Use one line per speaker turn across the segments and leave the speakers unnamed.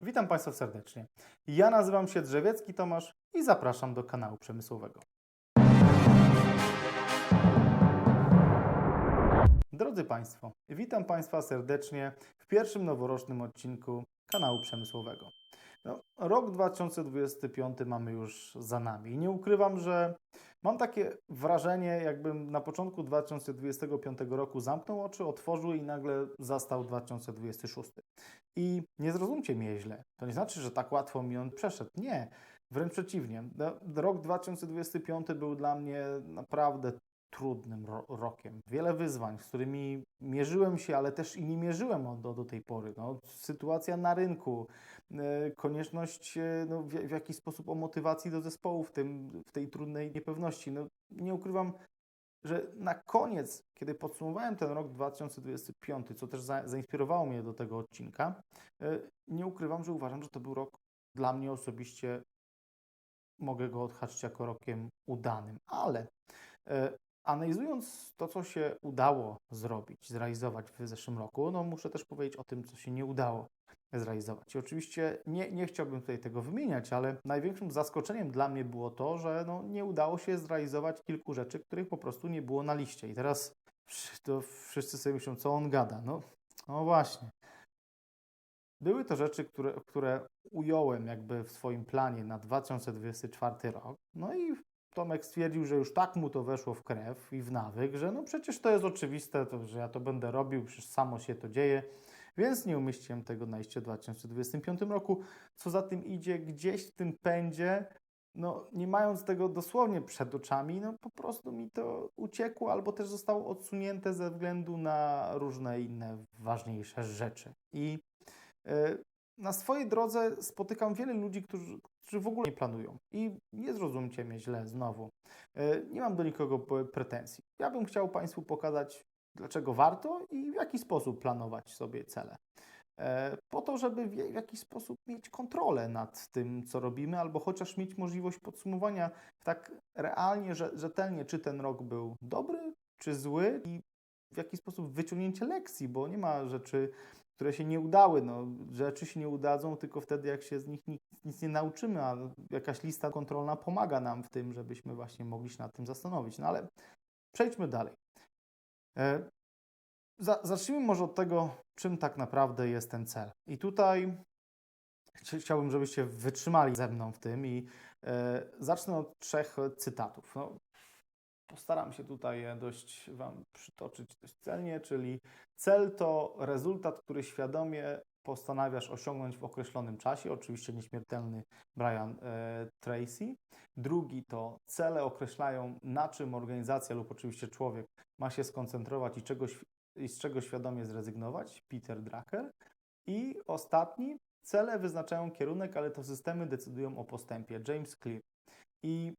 Witam Państwa serdecznie. Ja nazywam się Drzewiecki Tomasz i zapraszam do kanału przemysłowego. Drodzy Państwo, witam Państwa serdecznie w pierwszym noworocznym odcinku kanału przemysłowego. No, rok 2025 mamy już za nami. Nie ukrywam, że mam takie wrażenie, jakbym na początku 2025 roku zamknął oczy, otworzył i nagle zastał 2026. I nie zrozumcie mnie źle. To nie znaczy, że tak łatwo mi on przeszedł. Nie, wręcz przeciwnie. No, Rok 2025 był dla mnie naprawdę trudnym ro rokiem. Wiele wyzwań, z którymi mierzyłem się, ale też i nie mierzyłem do, do tej pory. No, sytuacja na rynku, e, konieczność e, no, w, w jakiś sposób o motywacji do zespołu w, tym, w tej trudnej niepewności. No, nie ukrywam, że na koniec, kiedy podsumowałem ten rok 2025, co też za, zainspirowało mnie do tego odcinka, e, nie ukrywam, że uważam, że to był rok dla mnie osobiście, mogę go odhaczyć jako rokiem udanym, ale analizując to, co się udało zrobić, zrealizować w zeszłym roku, no muszę też powiedzieć o tym, co się nie udało zrealizować. I oczywiście nie, nie chciałbym tutaj tego wymieniać, ale największym zaskoczeniem dla mnie było to, że no, nie udało się zrealizować kilku rzeczy, których po prostu nie było na liście. I teraz to wszyscy sobie myślą, co on gada. No, no właśnie. Były to rzeczy, które, które ująłem jakby w swoim planie na 2024 rok. No i Tomek stwierdził, że już tak mu to weszło w krew i w nawyk, że no przecież to jest oczywiste, to, że ja to będę robił, przecież samo się to dzieje. Więc nie umieściłem tego na liście w 2025 roku. Co za tym idzie, gdzieś w tym pędzie, no nie mając tego dosłownie przed oczami, no po prostu mi to uciekło albo też zostało odsunięte ze względu na różne inne ważniejsze rzeczy. I y, na swojej drodze spotykam wiele ludzi, którzy, którzy w ogóle nie planują. I nie zrozumcie mnie źle znowu. Y, nie mam do nikogo pretensji. Ja bym chciał Państwu pokazać dlaczego warto i w jaki sposób planować sobie cele. E, po to, żeby w jakiś sposób mieć kontrolę nad tym, co robimy, albo chociaż mieć możliwość podsumowania tak realnie, rzetelnie, czy ten rok był dobry, czy zły i w jaki sposób wyciągnięcie lekcji, bo nie ma rzeczy, które się nie udały. No, rzeczy się nie udadzą tylko wtedy, jak się z nich nic, nic nie nauczymy, a jakaś lista kontrolna pomaga nam w tym, żebyśmy właśnie mogli się nad tym zastanowić. No ale przejdźmy dalej. E, zacznijmy może od tego, czym tak naprawdę jest ten cel. I tutaj chciałbym, żebyście wytrzymali ze mną w tym i e, zacznę od trzech cytatów. No, postaram się tutaj dość Wam przytoczyć dość celnie, czyli cel to rezultat, który świadomie postanawiasz osiągnąć w określonym czasie, oczywiście nieśmiertelny Brian e, Tracy. Drugi to cele określają, na czym organizacja lub oczywiście człowiek ma się skoncentrować i, czegoś, i z czego świadomie zrezygnować, Peter Drucker. I ostatni, cele wyznaczają kierunek, ale to systemy decydują o postępie, James Clear. I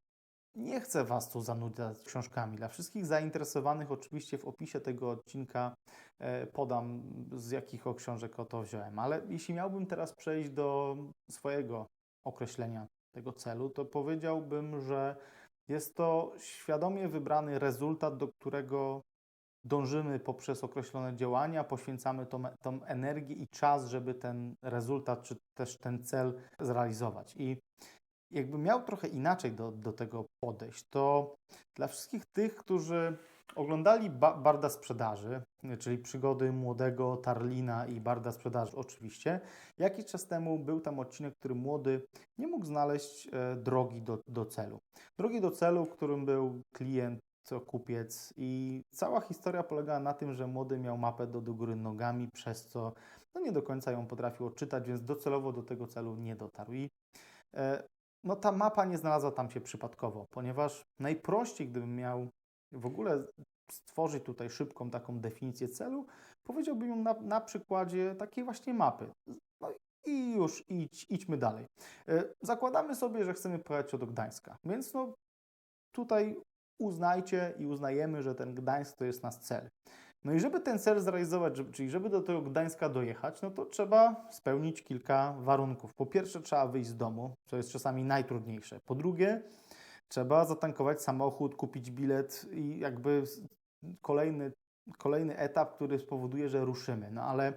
nie chcę Was tu zanudzać książkami. Dla wszystkich zainteresowanych, oczywiście w opisie tego odcinka e, podam, z jakich książek o to wziąłem. Ale jeśli miałbym teraz przejść do swojego określenia tego celu, to powiedziałbym, że jest to świadomie wybrany rezultat, do którego dążymy poprzez określone działania, poświęcamy tą, tą energię i czas, żeby ten rezultat czy też ten cel zrealizować. I jakbym miał trochę inaczej do, do tego podejść, to dla wszystkich tych, którzy oglądali ba Barda Sprzedaży, czyli przygody młodego Tarlina i Barda Sprzedaży oczywiście, jakiś czas temu był tam odcinek, który młody nie mógł znaleźć e, drogi do, do celu. Drogi do celu, którym był klient, kupiec i cała historia polegała na tym, że młody miał mapę do, do góry nogami, przez co no nie do końca ją potrafił odczytać, więc docelowo do tego celu nie dotarł. I e, no ta mapa nie znalazła tam się przypadkowo, ponieważ najprościej, gdybym miał w ogóle stworzyć tutaj szybką taką definicję celu, powiedziałbym ją na, na przykładzie takiej właśnie mapy. No i już idź, idźmy dalej. E, zakładamy sobie, że chcemy pojechać do Gdańska, więc no tutaj uznajcie i uznajemy, że ten Gdańsk to jest nasz cel. No i żeby ten cel zrealizować, żeby, czyli żeby do tego Gdańska dojechać, no to trzeba spełnić kilka warunków. Po pierwsze, trzeba wyjść z domu, co jest czasami najtrudniejsze. Po drugie, trzeba zatankować samochód, kupić bilet i jakby kolejny, kolejny etap, który spowoduje, że ruszymy. No ale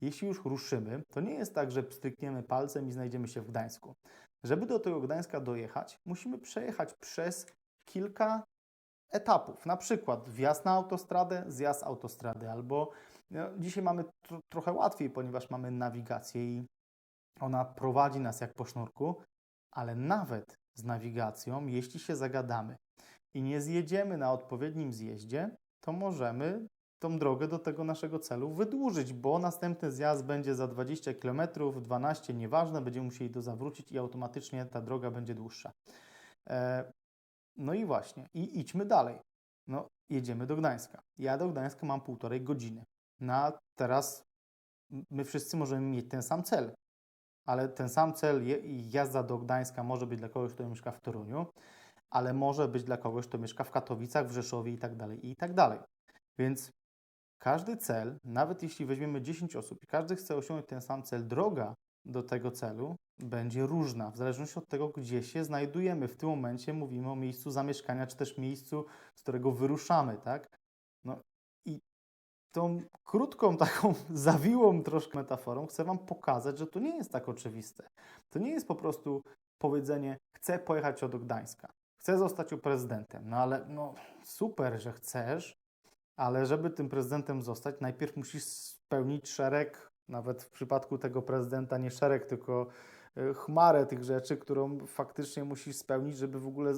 jeśli już ruszymy, to nie jest tak, że pstrykniemy palcem i znajdziemy się w Gdańsku. Żeby do tego Gdańska dojechać, musimy przejechać przez kilka etapów. Na przykład wjazd na autostradę, zjazd autostrady, albo no, dzisiaj mamy tro, trochę łatwiej, ponieważ mamy nawigację i ona prowadzi nas jak po sznurku, ale nawet z nawigacją, jeśli się zagadamy i nie zjedziemy na odpowiednim zjeździe, to możemy tą drogę do tego naszego celu wydłużyć, bo następny zjazd będzie za 20 km, 12, nieważne, będziemy musieli to zawrócić i automatycznie ta droga będzie dłuższa. No i właśnie, i idźmy dalej. No, jedziemy do Gdańska. Ja do Gdańska mam półtorej godziny. Na teraz my wszyscy możemy mieć ten sam cel, ale ten sam cel, jazda do Gdańska może być dla kogoś, kto mieszka w Toruniu, ale może być dla kogoś, kto mieszka w Katowicach, w Rzeszowie i tak dalej, i tak dalej. Więc każdy cel, nawet jeśli weźmiemy 10 osób i każdy chce osiągnąć ten sam cel, droga do tego celu będzie różna, w zależności od tego, gdzie się znajdujemy. W tym momencie mówimy o miejscu zamieszkania, czy też miejscu, z którego wyruszamy, tak? No i tą krótką, taką zawiłą troszkę metaforą chcę Wam pokazać, że to nie jest tak oczywiste. To nie jest po prostu powiedzenie, chcę pojechać do Gdańska, chcę zostać u prezydentem, no ale no super, że chcesz, ale żeby tym prezydentem zostać, najpierw musisz spełnić szereg, nawet w przypadku tego prezydenta nie szereg, tylko e, chmarę tych rzeczy, którą faktycznie musisz spełnić, żeby w ogóle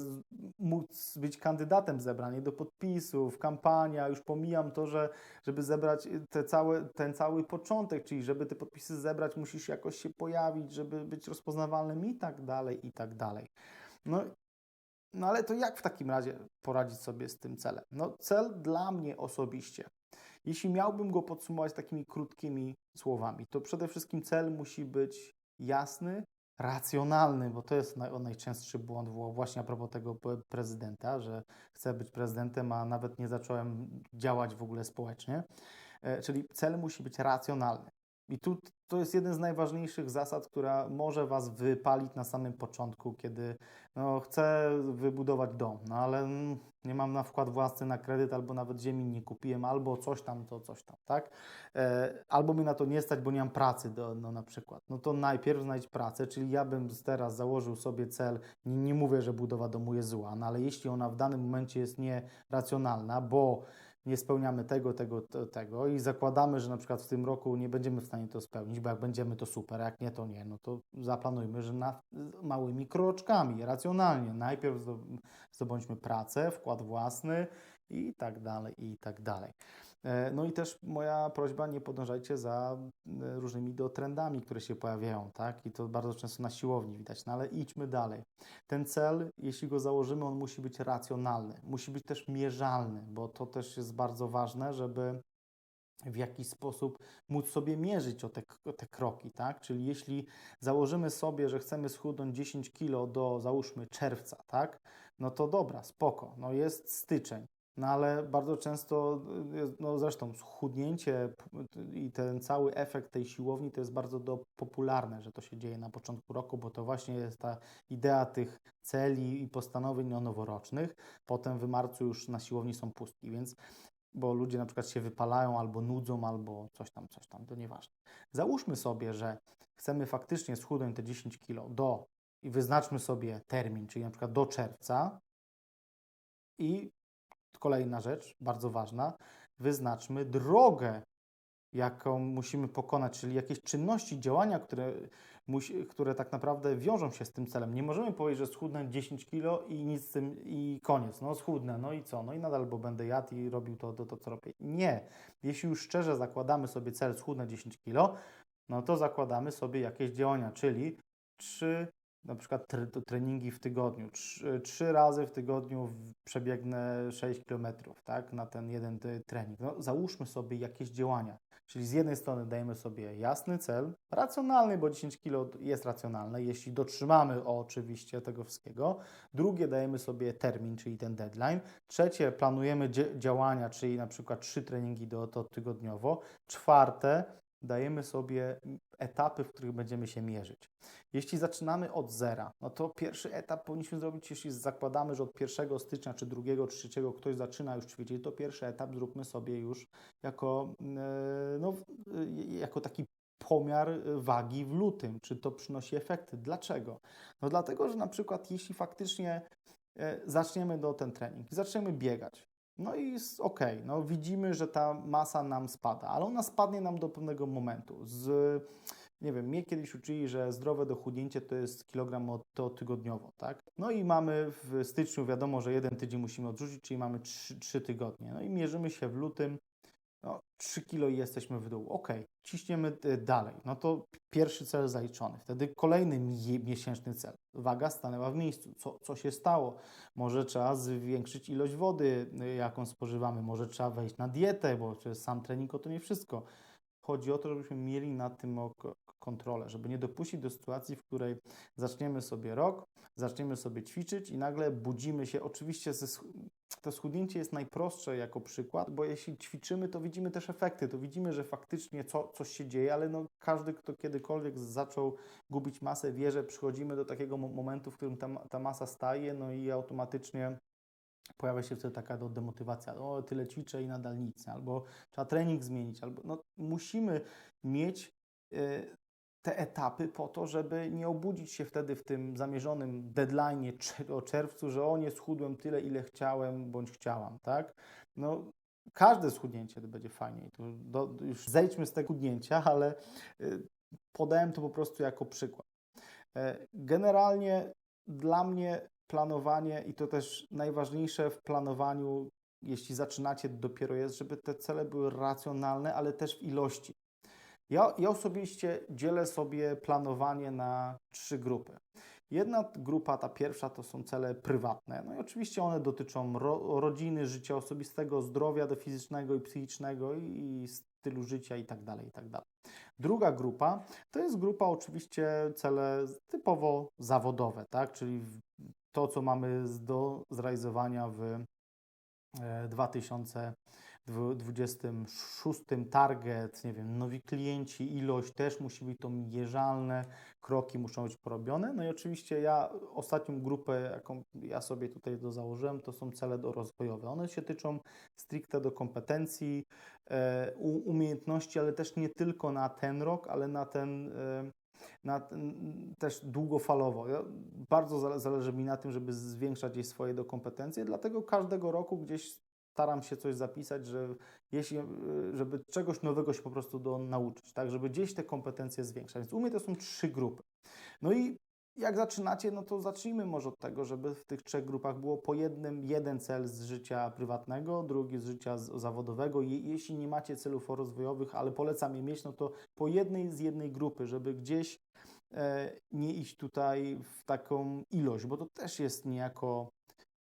móc być kandydatem zebranie do podpisów, kampania, już pomijam to, że żeby zebrać te całe, ten cały początek, czyli żeby te podpisy zebrać, musisz jakoś się pojawić, żeby być rozpoznawalnym i tak dalej, i tak dalej. No no ale to jak w takim razie poradzić sobie z tym celem? No cel dla mnie osobiście, jeśli miałbym go podsumować takimi krótkimi słowami, to przede wszystkim cel musi być jasny, racjonalny, bo to jest naj, najczęstszy błąd właśnie a propos tego prezydenta, że chcę być prezydentem, a nawet nie zacząłem działać w ogóle społecznie. E, czyli cel musi być racjonalny. I tu to jest jeden z najważniejszych zasad, która może Was wypalić na samym początku, kiedy no, chcę wybudować dom, no ale nie mam na wkład własny na kredyt, albo nawet ziemi nie kupiłem, albo coś tam, to coś tam, tak? E, albo mi na to nie stać, bo nie mam pracy, do, no na przykład. No to najpierw znajdź pracę, czyli ja bym teraz założył sobie cel, nie, nie mówię, że budowa domu jest zła, no ale jeśli ona w danym momencie jest nieracjonalna, bo nie spełniamy tego, tego, tego i zakładamy, że na przykład w tym roku nie będziemy w stanie to spełnić, bo jak będziemy to super, jak nie to nie, no to zaplanujmy, że na małymi kroczkami, racjonalnie. Najpierw zdobądźmy pracę, wkład własny i tak dalej, i tak dalej. E, no i też moja prośba, nie podążajcie za e, różnymi do trendami, które się pojawiają, tak? I to bardzo często na siłowni widać, no ale idźmy dalej. Ten cel, jeśli go założymy, on musi być racjonalny, musi być też mierzalny, bo to też jest bardzo ważne, żeby w jakiś sposób móc sobie mierzyć o te, o te kroki, tak? Czyli jeśli założymy sobie, że chcemy schudnąć 10 kg do załóżmy czerwca, tak? No to dobra, spoko, no jest styczeń. No ale bardzo często, no zresztą schudnięcie i ten cały efekt tej siłowni to jest bardzo do, popularne, że to się dzieje na początku roku, bo to właśnie jest ta idea tych celi i postanowień noworocznych. Potem w marcu już na siłowni są pustki, więc bo ludzie na przykład się wypalają albo nudzą, albo coś tam, coś tam, to nieważne. Załóżmy sobie, że chcemy faktycznie schudnąć te 10 kg do i wyznaczmy sobie termin, czyli na przykład do czerwca i Kolejna rzecz, bardzo ważna, wyznaczmy drogę, jaką musimy pokonać, czyli jakieś czynności, działania, które, które tak naprawdę wiążą się z tym celem. Nie możemy powiedzieć, że schudnę 10 kilo i nic z tym i koniec. No schudnę, no i co? No i nadal, bo będę jadł i robił to, to, to co robię. Nie. Jeśli już szczerze zakładamy sobie cel schudnę 10 kilo, no to zakładamy sobie jakieś działania, czyli trzy na przykład treningi w tygodniu. Trzy, razy w tygodniu przebiegnę 6 km tak, na ten jeden trening. No, załóżmy sobie jakieś działania. Czyli z jednej strony dajemy sobie jasny cel, racjonalny, bo 10 kg jest racjonalne, jeśli dotrzymamy oczywiście tego wszystkiego. Drugie dajemy sobie termin, czyli ten deadline. Trzecie planujemy działania, czyli na przykład trzy treningi do, to tygodniowo. Czwarte dajemy sobie etapy, w których będziemy się mierzyć. Jeśli zaczynamy od zera, no to pierwszy etap powinniśmy zrobić, jeśli zakładamy, że od 1 stycznia, czy 2, czy 3 ktoś zaczyna już ćwiczyć, to pierwszy etap zróbmy sobie już jako, e, no, e, jako taki pomiar wagi w lutym, czy to przynosi efekty. Dlaczego? No dlatego, że na przykład jeśli faktycznie e, zaczniemy do ten trening zaczniemy biegać, no i jest ok, no widzimy, że ta masa nam spada, ale ona spadnie nam do pewnego momentu. Z, nie wiem, mnie kiedyś uczyli, że zdrowe dochudnięcie to jest kilogram od- to tygodniowo, tak? No i mamy w styczniu wiadomo, że jeden tydzień musimy odrzucić, czyli mamy 3, 3 tygodnie. No i mierzymy się w lutym, no 3 kilo i jesteśmy w dół. Ok, ciśniemy y, dalej. No to pierwszy cel zaliczony. Wtedy kolejny mi- miesięczny cel. Waga stanęła w miejscu. Co, co się stało? Może trzeba zwiększyć ilość wody, y, jaką spożywamy. Może trzeba wejść na dietę, bo sam trening to nie wszystko. Chodzi o to, żebyśmy mieli nad tym kontrolę, żeby nie dopuścić do sytuacji, w której zaczniemy sobie rok, zaczniemy sobie ćwiczyć i nagle budzimy się. Oczywiście to schudnięcie jest najprostsze jako przykład, bo jeśli ćwiczymy, to widzimy też efekty, to widzimy, że faktycznie co, coś się dzieje, ale no, każdy, kto kiedykolwiek zaczął gubić masę, wie, że przychodzimy do takiego mo- momentu, w którym ta, ta masa staje, no i automatycznie pojawia się wtedy taka demotywacja, o tyle ćwiczę i nadal nic, albo trzeba trening zmienić, albo no, musimy mieć y, te etapy po to, żeby nie obudzić się wtedy w tym zamierzonym deadline o czerwcu, że o nie schudłem tyle, ile chciałem bądź chciałam, tak? No, każde schudnięcie to będzie fajnie. I Tu do, już zejdźmy z tego schudnięcia, ale y, podałem to po prostu jako przykład. E, Generalnie dla mnie planowanie i to też najważniejsze w planowaniu, jeśli zaczynacie dopiero jest, żeby te cele były racjonalne, ale też w ilości. Ja, ja osobiście dzielę sobie planowanie na trzy grupy. Jedna grupa, ta pierwsza, to są cele prywatne. No i oczywiście one dotyczą ro, rodziny, życia osobistego, zdrowia do fizycznego i psychicznego i, i stylu życia i tak dalej, i tak. Druga grupa to jest grupa oczywiście cele typowo zawodowe, tak? czyli to, co mamy do zrealizowania w e, 2026 target, nie wiem, nowi klienci, ilość też musi być to mierzalne, kroki muszą być porobione. No i oczywiście ja ostatnią grupę, jaką ja sobie tutaj to założyłem, to są cele do rozwojowe. One się tyczą stricte do kompetencji, e, umiejętności, ale też nie tylko na ten rok, ale na ten e, na, też długofalowo. Ja, bardzo zale- zależy mi na tym, żeby zwiększać jej swoje do kompetencje, dlatego każdego roku gdzieś staram się coś zapisać, że jeśli, e, żeby czegoś nowego się po prostu do nauczyć, tak, żeby gdzieś te kompetencje zwiększać. Więc u mnie to są trzy grupy. No i jak zaczynacie, no to zacznijmy może od tego, żeby w tych trzech grupach było po jednym, jeden cel z życia prywatnego, drugi z życia zawodowego. Je, jeśli nie macie celów rozwojowych, ale polecam je mieć, no to po jednej z jednej grupy, żeby gdzieś e, nie iść tutaj w taką ilość, bo to też jest niejako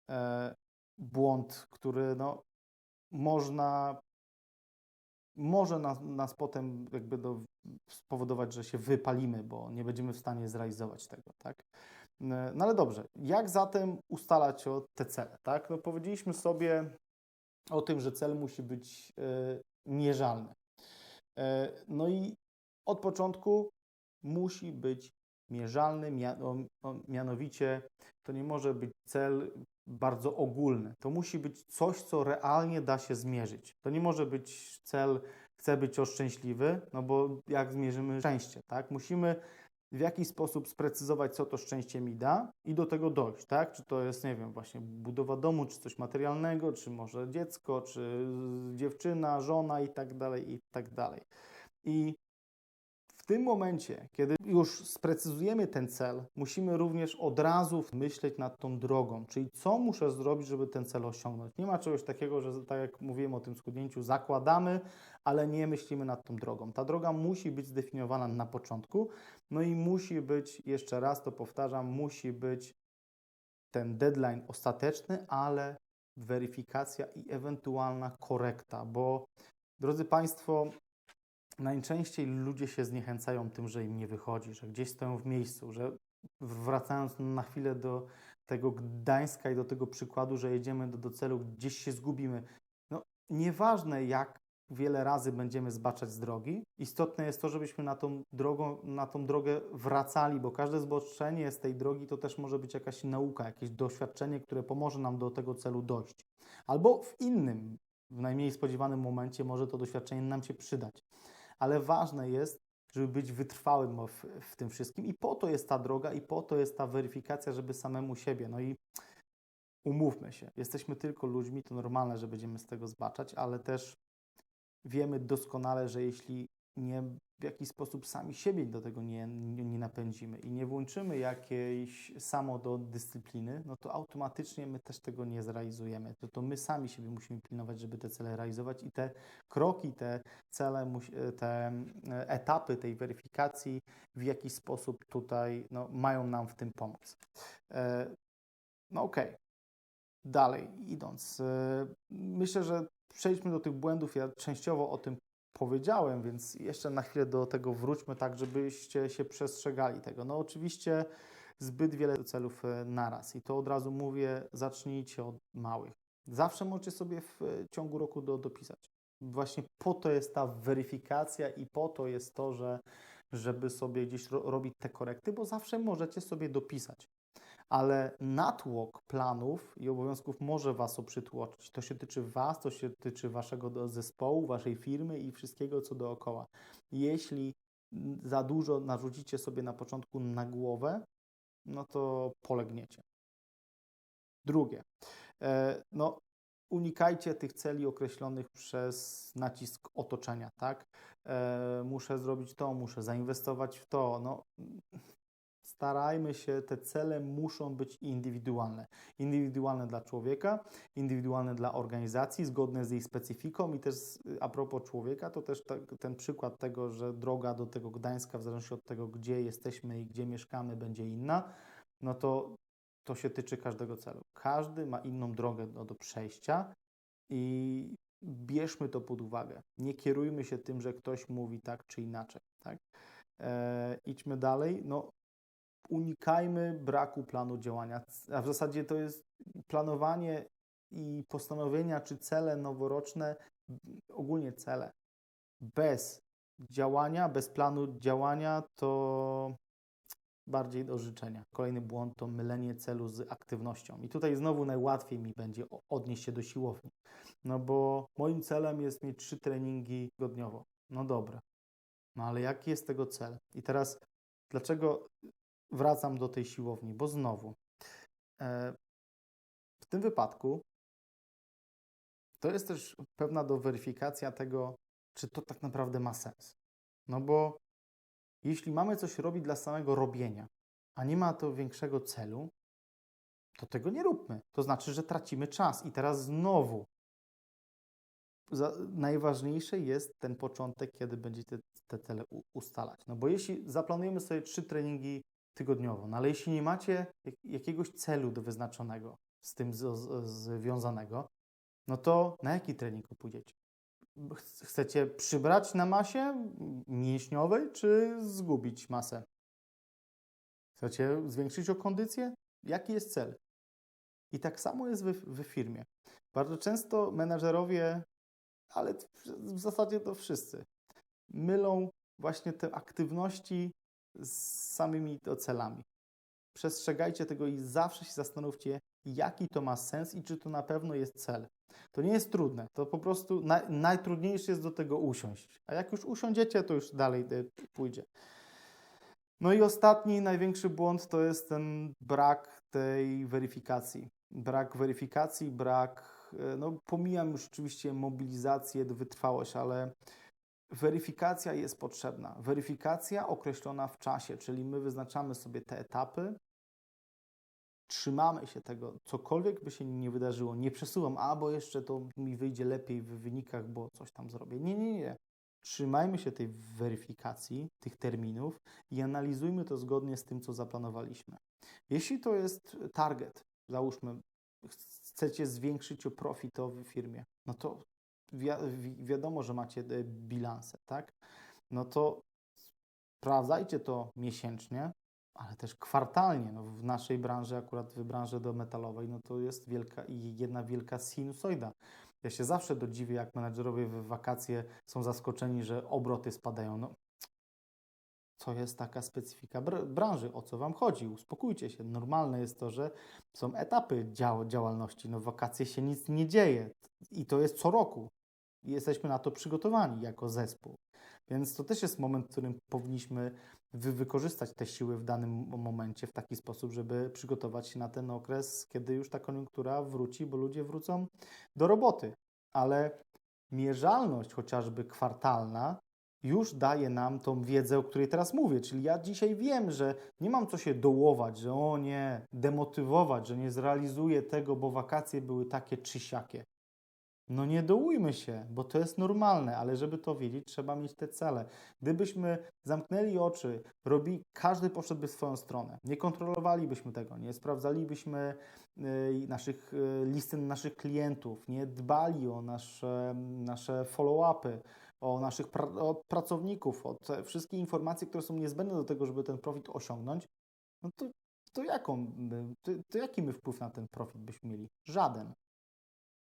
e, błąd, który no, można może nas, nas potem jakby do, spowodować, że się wypalimy, bo nie będziemy w stanie zrealizować tego, tak? E, No ale dobrze, jak zatem ustalać o te cele, tak? No powiedzieliśmy sobie o tym, że cel musi być e, mierzalny. E, no i od początku musi być mierzalny, mianowicie to nie może być cel bardzo ogólny. To musi być coś, co realnie da się zmierzyć. To nie może być cel, chcę być oszczęśliwy, no bo jak zmierzymy szczęście, tak? Musimy w jakiś sposób sprecyzować, co to szczęście mi da i do tego dojść, tak? Czy to jest, nie wiem, właśnie budowa domu, czy coś materialnego, czy może dziecko, czy dziewczyna, żona i tak dalej, i tak dalej. I tym momencie, kiedy już sprecyzujemy ten cel, musimy również od razu myśleć nad tą drogą, czyli co muszę zrobić, żeby ten cel osiągnąć. Nie ma czegoś takiego, że tak jak mówiłem o tym schudnięciu, zakładamy, ale nie myślimy nad tą drogą. Ta droga musi być zdefiniowana na początku, no i musi być, jeszcze raz to powtarzam, musi być ten deadline ostateczny, ale weryfikacja i ewentualna korekta, bo drodzy Państwo, najczęściej ludzie się zniechęcają tym, że im nie wychodzi, że gdzieś stoją w miejscu, że wracając na chwilę do tego Gdańska i do tego przykładu, że jedziemy do, do celu, gdzieś się zgubimy. No, nieważne jak wiele razy będziemy zbaczać z drogi. Istotne jest to, żebyśmy na tą, drogą, na tą drogę wracali, bo każde zboczenie z tej drogi to też może być jakaś nauka, jakieś doświadczenie, które pomoże nam do tego celu dojść. Albo w innym, w najmniej spodziewanym momencie może to doświadczenie nam się przydać. Ale ważne jest, żeby być wytrwałym w, w tym wszystkim i po to jest ta droga i po to jest ta weryfikacja, żeby samemu siebie. No i umówmy się, jesteśmy tylko ludźmi, to normalne, że będziemy z tego zbaczać, ale też wiemy doskonale, że jeśli nie w jakiś sposób sami siebie do tego nie, nie, nie napędzimy i nie włączymy jakiejś samo do dyscypliny, no to automatycznie my też tego nie zrealizujemy. To, to my sami siebie musimy pilnować, żeby te cele realizować i te kroki, te cele, te etapy tej weryfikacji w jakiś sposób tutaj no, mają nam w tym pomóc. E, no okej. Okay. Dalej idąc, e, myślę, że przejdźmy do tych błędów. Ja częściowo o tym powiedziałem, więc jeszcze na chwilę do tego wróćmy, tak żebyście się przestrzegali tego. No oczywiście zbyt wiele celów e, naraz i to od razu mówię, zacznijcie od małych. Zawsze możecie sobie w ciągu roku do, dopisać. Właśnie po to jest ta weryfikacja i po to jest to, że żeby sobie gdzieś ro, robić te korekty, bo zawsze możecie sobie dopisać ale natłok planów i obowiązków może Was oprzytłoczyć. To się tyczy Was, to się tyczy Waszego zespołu, Waszej firmy i wszystkiego, co dookoła. Jeśli za dużo narzucicie sobie na początku na głowę, no to polegniecie. Drugie, e, no unikajcie tych celi określonych przez nacisk otoczenia, tak? E, muszę zrobić to, muszę zainwestować w to. No, starajmy się, te cele muszą być indywidualne. Indywidualne dla człowieka, indywidualne dla organizacji, zgodne z jej specyfiką i też a propos człowieka, to też ten przykład tego, że droga do tego Gdańska, w zależności od tego, gdzie jesteśmy i gdzie mieszkamy, będzie inna, no to to się tyczy każdego celu. Każdy ma inną drogę do, do przejścia i bierzmy to pod uwagę. Nie kierujmy się tym, że ktoś mówi tak czy inaczej. Tak? E, idźmy dalej. No, unikajmy braku planu działania. A w zasadzie to jest planowanie i postanowienia czy cele noworoczne, ogólnie cele. Bez działania, bez planu działania to bardziej do życzenia. Kolejny błąd to mylenie celu z aktywnością. I tutaj znowu najłatwiej mi będzie odnieść się do siłowni. No bo moim celem jest mieć trzy treningi tygodniowo. No dobra. No ale jaki jest tego cel? I teraz dlaczego wracam do tej siłowni, bo znowu e, w tym wypadku to jest też pewna do weryfikacja tego, czy to tak naprawdę ma sens. No bo jeśli mamy coś robić dla samego robienia, a nie ma to większego celu, to tego nie róbmy. To znaczy, że tracimy czas. I teraz znowu za, najważniejsze jest ten początek, kiedy będziecie te cele ustalać. No bo jeśli zaplanujemy sobie trzy treningi tygodniowo. No ale jeśli nie macie jakiegoś celu do wyznaczonego z tym związanego, no to na jaki trening pójdziecie? Chcecie przybrać na masie mięśniowej, czy zgubić masę? Chcecie zwiększyć o kondycję? Jaki jest cel? I tak samo jest w, w firmie. Bardzo często menadżerowie, ale w zasadzie to wszyscy, mylą właśnie te aktywności z samymi celami. Przestrzegajcie tego i zawsze się zastanówcie, jaki to ma sens i czy to na pewno jest cel. To nie jest trudne, to po prostu najtrudniejsze jest do tego usiąść. A jak już usiądziecie, to już dalej e, pójdzie. No i ostatni, największy błąd to jest ten brak tej weryfikacji. Brak weryfikacji, brak, e, no pomijam już oczywiście mobilizację, wytrwałość, ale Weryfikacja jest potrzebna. Weryfikacja określona w czasie, czyli my wyznaczamy sobie te etapy, trzymamy się tego, cokolwiek by się nie wydarzyło, nie przesuwam, a bo jeszcze to mi wyjdzie lepiej w wynikach, bo coś tam zrobię. Nie, nie, nie. Trzymajmy się tej weryfikacji, tych terminów i analizujmy to zgodnie z tym, co zaplanowaliśmy. Jeśli to jest target, załóżmy, chcecie zwiększyć profit w firmie, no to wi wiadomo, że macie e, bilanse, tak? No to sprawdzajcie to miesięcznie, ale też kwartalnie. No w naszej branży, akurat w branży do metalowej, no to jest wielka jedna wielka sinusoida. Ja się zawsze dodziwię, jak menadżerowie w wakacje są zaskoczeni, że obroty spadają. No, co jest taka specyfika br- branży, o co Wam chodzi? Uspokójcie się. Normalne jest to, że są etapy dział- działalności. No w wakacje się nic nie dzieje i to jest co roku. I jesteśmy na to przygotowani jako zespół. Więc to też jest moment, w którym powinniśmy wy- wykorzystać te siły w danym momencie w taki sposób, żeby przygotować się na ten okres, kiedy już ta koniunktura wróci, bo ludzie wrócą do roboty. Ale mierzalność chociażby kwartalna już daje nam tą wiedzę, o której teraz mówię. Czyli ja dzisiaj wiem, że nie mam co się dołować, że o nie, demotywować, że nie zrealizuję tego, bo wakacje były takie czy siakie. No nie dołujmy się, bo to jest normalne, ale żeby to wiedzieć, trzeba mieć te cele. Gdybyśmy zamknęli oczy, robi, każdy poszedłby swoją stronę, nie kontrolowalibyśmy tego, nie sprawdzalibyśmy y, naszych y, listy naszych klientów, nie dbali o nasze, nasze follow-upy, o naszych pra- pracowników, o te wszystkie informacje, które są niezbędne do tego, żeby ten profit osiągnąć, no to, to, jaką, to, to jaki my wpływ na ten profit byśmy mieli? Żaden.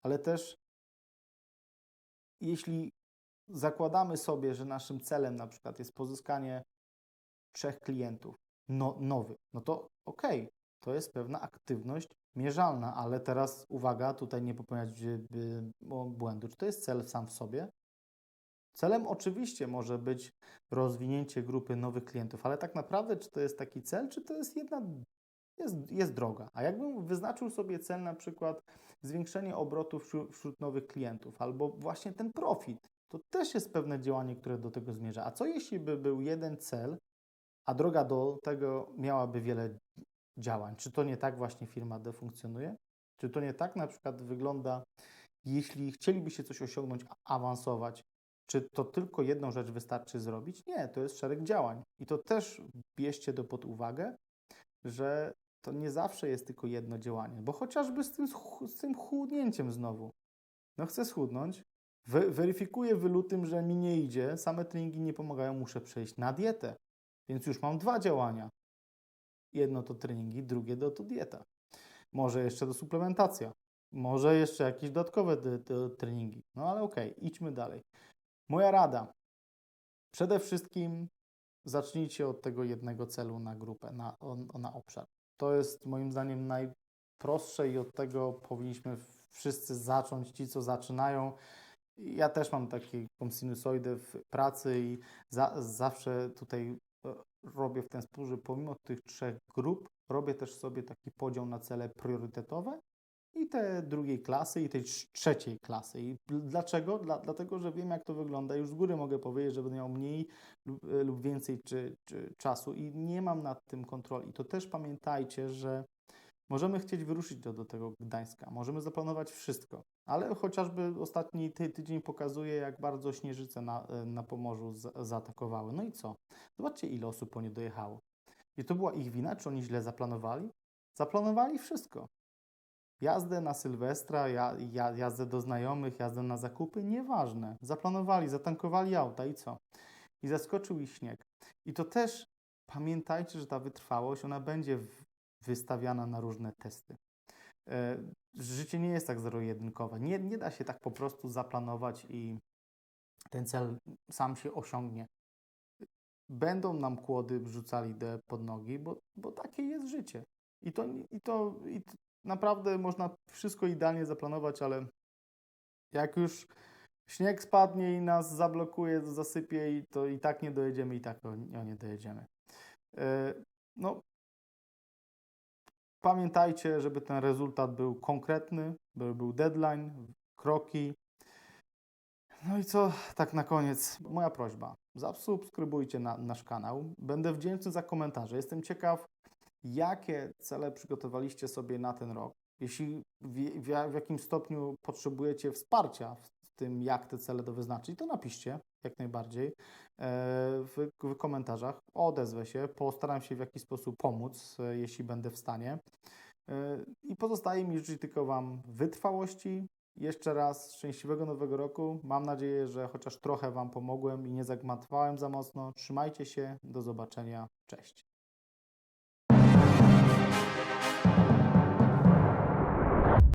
Ale też jeśli zakładamy sobie, że naszym celem na przykład jest pozyskanie trzech klientów no, nowych, no to okej, to jest pewna aktywność mierzalna, ale teraz uwaga, tutaj nie popełniać błędu. Czy to jest cel sam w sobie? Celem oczywiście może być rozwinięcie grupy nowych klientów, ale tak naprawdę czy to jest taki cel, czy to jest jedna, jest, jest droga. A jakbym wyznaczył sobie cel na przykład zwiększenie obrotów wśród, nowych klientów, albo właśnie ten profit, to też jest pewne działanie, które do tego zmierza. A co jeśli by był jeden cel, a droga do tego miałaby wiele działań? Czy to nie tak właśnie firma D funkcjonuje? Czy to nie tak na przykład wygląda, jeśli chcielibyście coś osiągnąć, awansować? Czy to tylko jedną rzecz wystarczy zrobić? Nie, to jest szereg działań. I to też bierzcie do pod uwagę, że to nie zawsze jest tylko jedno działanie, bo chociażby z tym, z tym chudnięciem znowu. No chcę schudnąć, wy, weryfikuję w lutym, że mi nie idzie, same treningi nie pomagają, muszę przejść na dietę. Więc już mam dwa działania. Jedno to treningi, drugie to, to dieta. Może jeszcze to suplementacja. Może jeszcze jakieś dodatkowe treningi. No ale okej, idźmy dalej. Moja rada. Przede wszystkim zacznijcie od tego jednego celu na grupę, na, na obszar. To jest moim zdaniem najprostsze i od tego powinniśmy wszyscy zacząć, ci co zaczynają. Ja też mam taką sinusoidę w pracy i za, zawsze tutaj e, robię w ten sposób, że pomimo tych trzech grup robię też sobie taki podział na cele priorytetowe i te drugiej klasy i tej trz- trzeciej klasy. I dl- dlaczego? Dla, dlatego, że wiem jak to wygląda. Już z góry mogę powiedzieć, że będę miał mniej lub, e, lub więcej czy, czy czasu i nie mam nad tym kontroli. To też pamiętajcie, że możemy chcieć wyruszyć do, do tego Gdańska, możemy zaplanować wszystko, ale chociażby ostatni ty, tydzień pokazuje, jak bardzo śnieżyce na, e, na Pomorzu z, zaatakowały. No i co? Zobaczcie, ile osób po nie dojechało. I to była ich wina, czy oni źle zaplanowali? Zaplanowali wszystko. Jazdę na Sylwestra, ja, ja, jazdę do znajomych, jazdę na zakupy, nieważne. Zaplanowali, zatankowali auta i co? I zaskoczył ich śnieg. I to też pamiętajcie, że ta wytrwałość, ona będzie wystawiana na różne testy. E, Życie nie jest tak zero-jedynkowe. Nie, nie da się tak po prostu zaplanować i ten cel sam się osiągnie. Będą nam kłody wrzucali pod nogi, bo, bo takie jest życie. I to, i to i naprawdę można wszystko idealnie zaplanować, ale jak już śnieg spadnie i nas zablokuje, zasypie, i to i tak nie dojedziemy, i tak o, nie dojedziemy. E, No, pamiętajcie, żeby ten rezultat był konkretny, by był deadline, kroki. No i co, tak na koniec, moja prośba. Zasubskrybujcie na, nasz kanał. Będę wdzięczny za komentarze. Jestem ciekaw, jakie cele przygotowaliście sobie na ten rok. Jeśli w, w, jakim stopniu potrzebujecie wsparcia w tym, jak te cele do wyznaczyć, to napiszcie jak najbardziej e, w, w komentarzach. Odezwę się, postaram się w jakiś sposób pomóc, e, jeśli będę w stanie. E, I pozostaje mi życzyć tylko Wam wytrwałości. Jeszcze raz szczęśliwego nowego roku. Mam nadzieję, że chociaż trochę Wam pomogłem i nie zagmatwałem za mocno. Trzymajcie się. Do zobaczenia. Cześć.